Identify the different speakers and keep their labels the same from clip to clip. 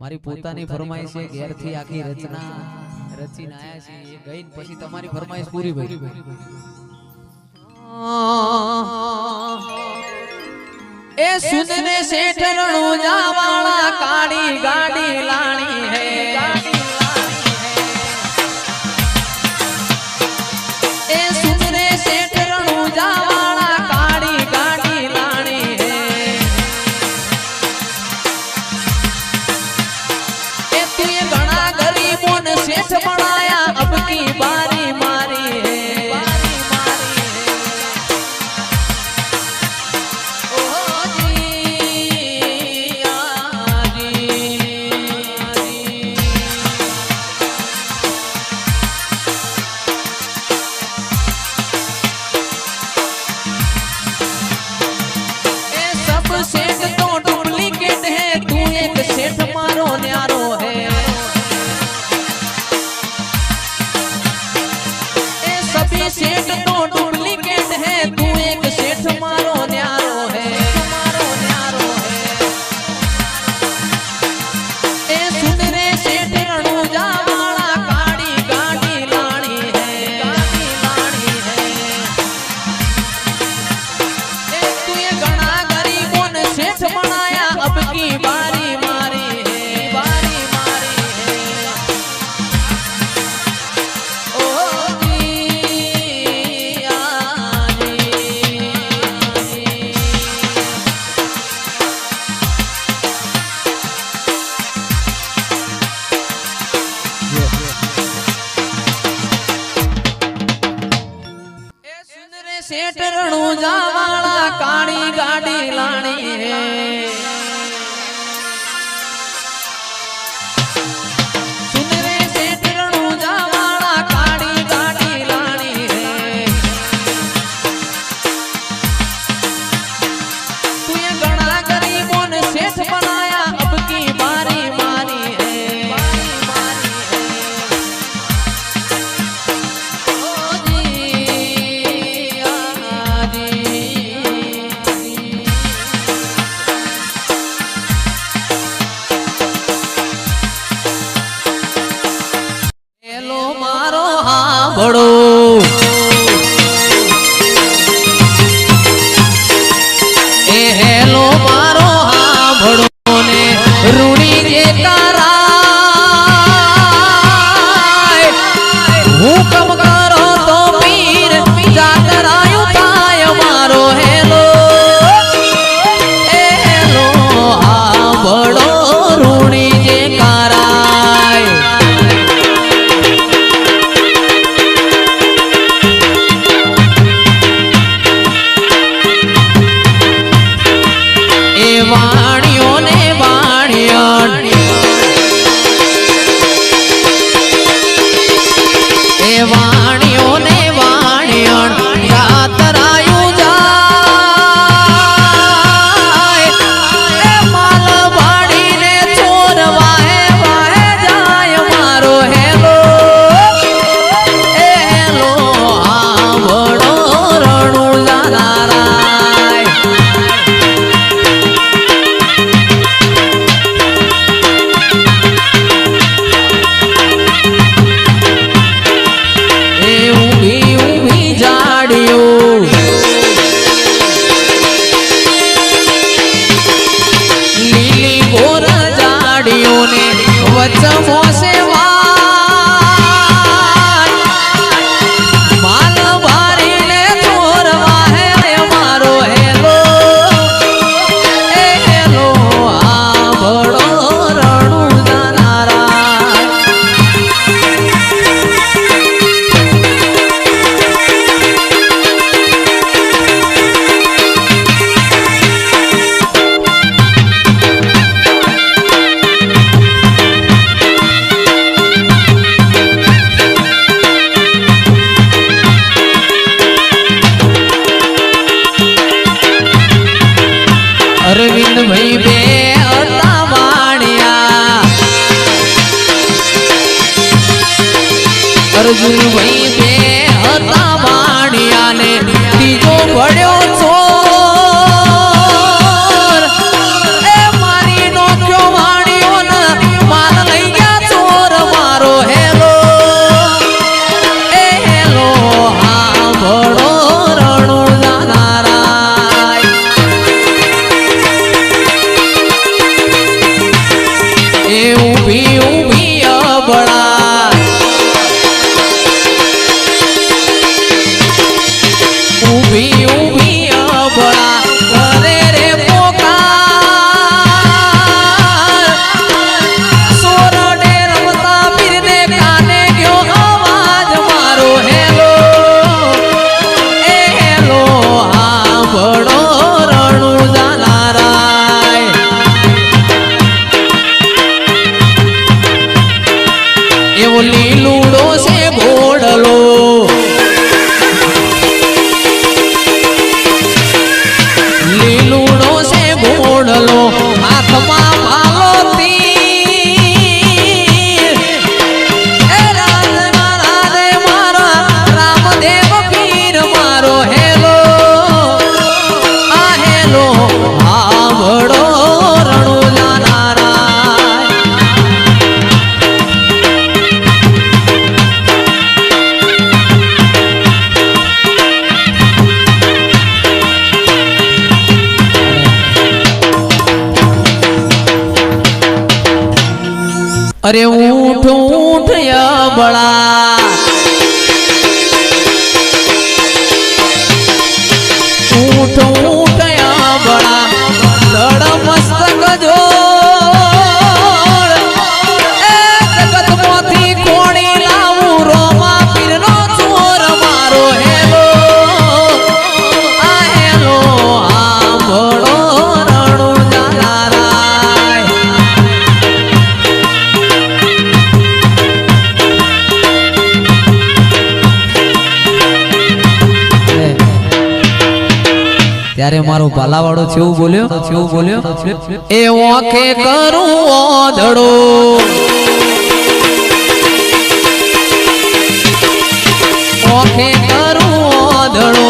Speaker 1: મારી પોતાની ફરમાઈશ છે ઘેરથી આખી રચના રચીને. આયા છે એ ગઈ પછી તમારી ફરમાઈશ પૂરી ભાઈ. એ સુનને શેઠ રણુજા વાળા કાળી ગાડી લાણી હે. શેઠ રણુ જાવાળા કાળી ગાડી લાણી અરે ઊઠ ઊઠ બળા. મારો ભાલાવાળો છેવું બોલ્યો? છેવું બોલ્યો? એ ઓખે કરું ઓધડો ઓખે કરું ઓધડો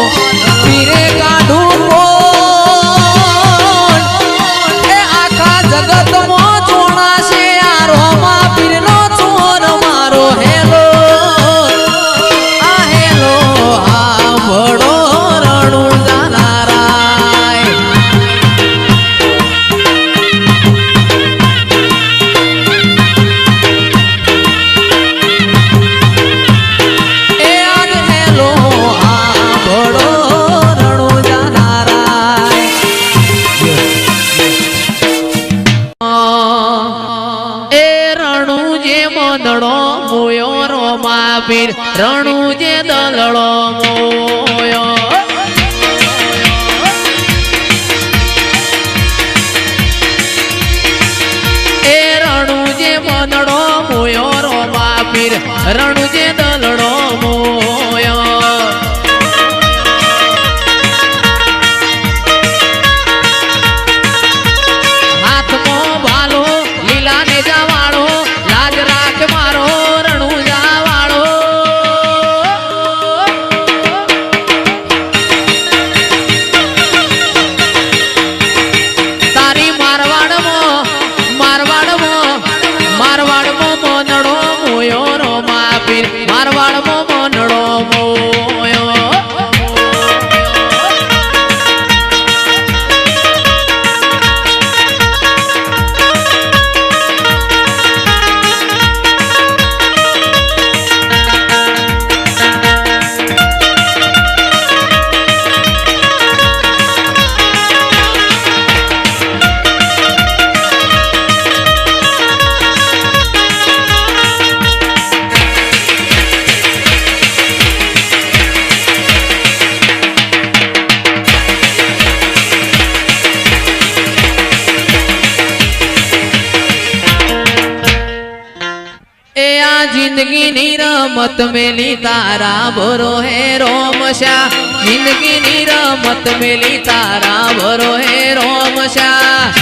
Speaker 1: જિંદગીની રમત મેલી તારા ભરો હે રોમશા. જિંદગીની રમત મેલી તારા ભરો હે રોમશા.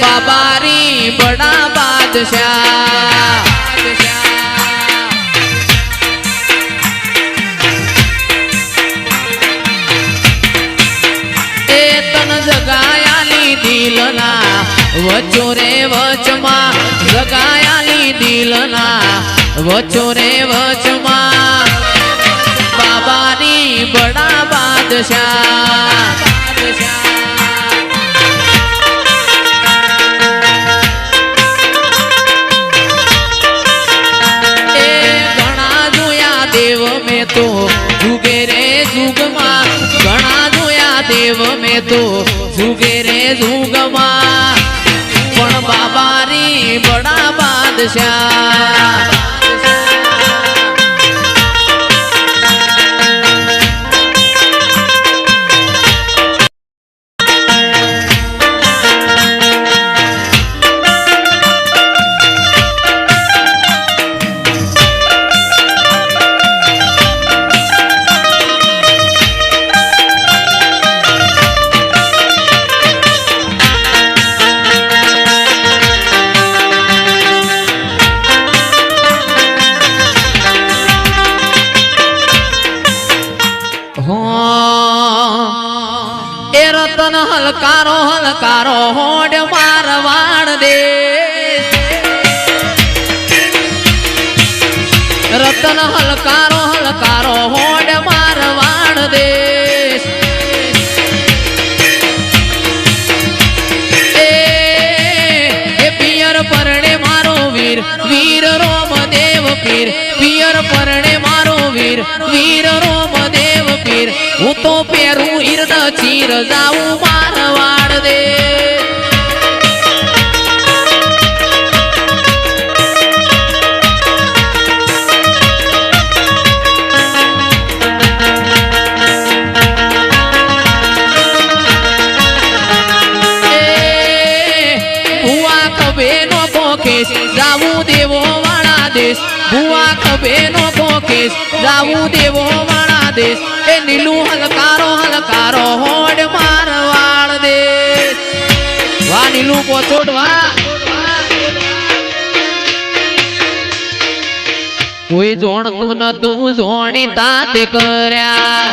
Speaker 1: બાબારી બડા બાદશાહ. જગાયા લીધી લના વચોરે વચમાં વચો રે વચમાં. બાબાની બડા બાદશાહ. તો જુગે રે જુગમાં. ઘણા જોયા દેવ મેં તો જુગે રે જુગમાં. પણ બાબારી બડા બાદશાહ. વીર વીર રોમ દેવ પીર. હું તો પેરું ઈરડ ચીર જાઉં મારવાડ દે. ભુવા કોકેશ, જાવું દેવો વાળા દેશ. એ નીલું હલકારો હલકારો હોડ મારવાડ દેશ. વા નીલું પોચોડ વા કોઈ જોણતું નતું, જોણી તાત કર્યા.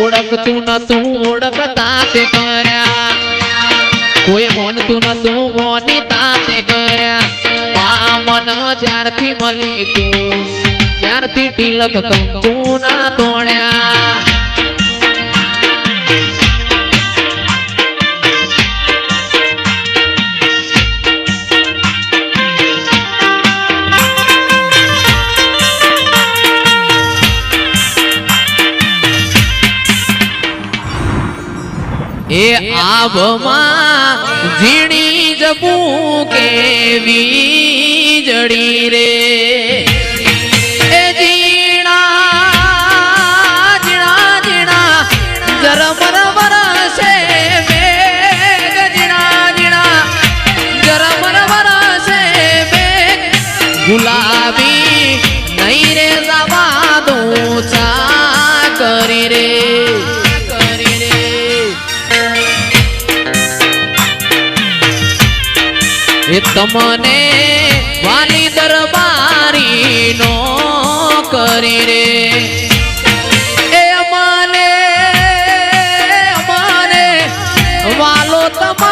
Speaker 1: ઓળખતું નતું ઓળખતા તે કર્યા. કોઈ મોનતું નતું, મોની તાતે કર્યા. મન જ્યારથી મળી તું ત્યારથી તિલક કંકુ ના તોડ્યા. એ આભમાં ઝીણી જપું કેવી જડી રે. તમને વાલી દરબારી નો કરી રે. એ મને મને વાલો તમારો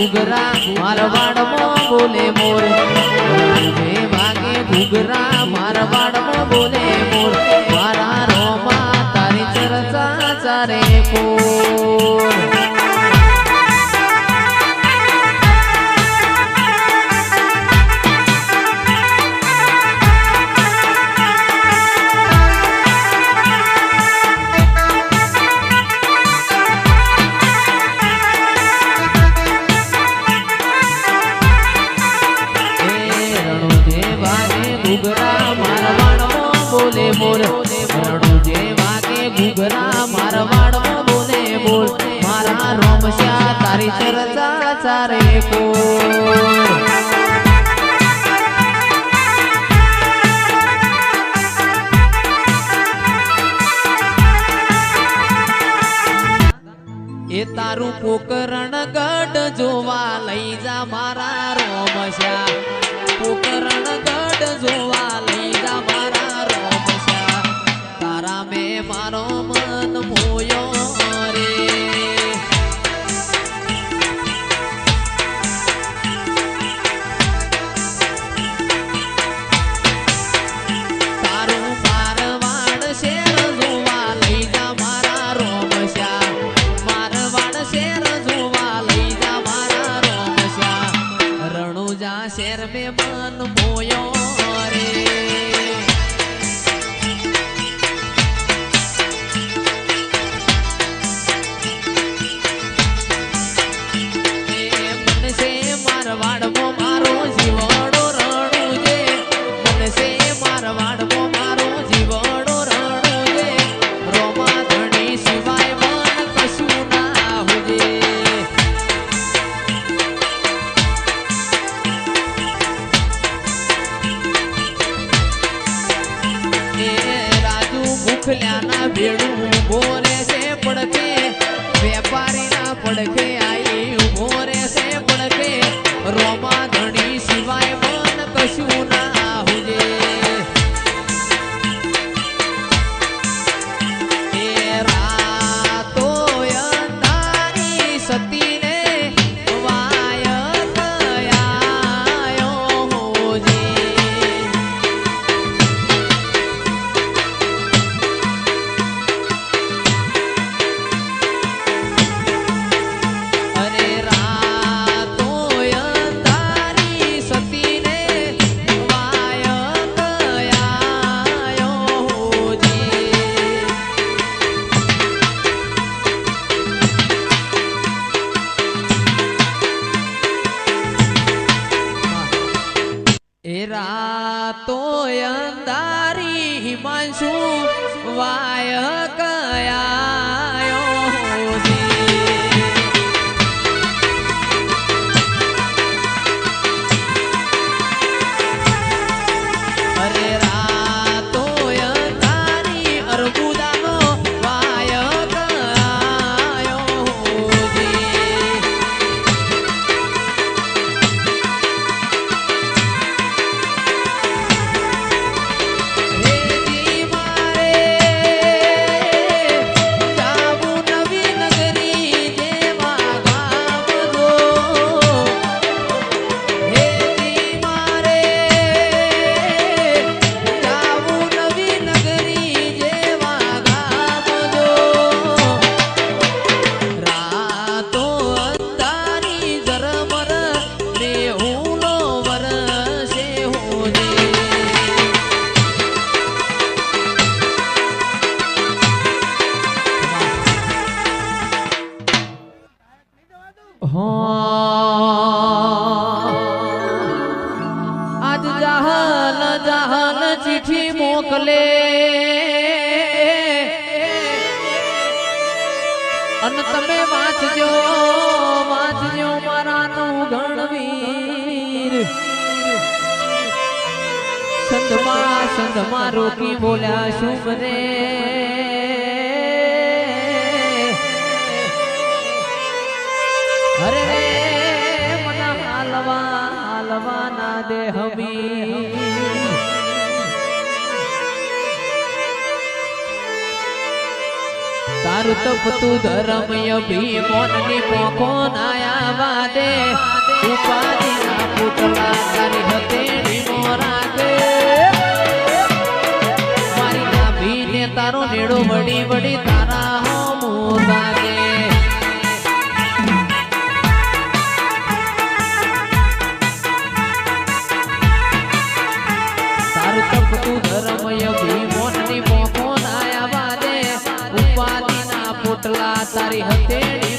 Speaker 1: ગુગરા મારવાડમાં બોલે મોર. રણુ જે વાગે ગુગરા મારવાડમાં બોલે મોર. મારા રોમા તારી ચરચા ચારે ચર્ચા ચારે કોર રાતો અંધારી હિમાંશુ વાય કયાયો આજ જહાન જહાન ચીઠી મોકલે. અને તમે વાંચજો વાંચજો મારાનું ગણવીર. સંધમાં સંધમાં રોકી બોલ્યા શુભ મને દે હમી તારું તપતું ધર્મ અભિમોનની પોખો નાયા વાદે ઉપાધિ ના પુતળા તારી હતેડી મોરા કે મારી નાભી ને તારો નેડો વડી વડી તારા હો લાગે તારી હથેળી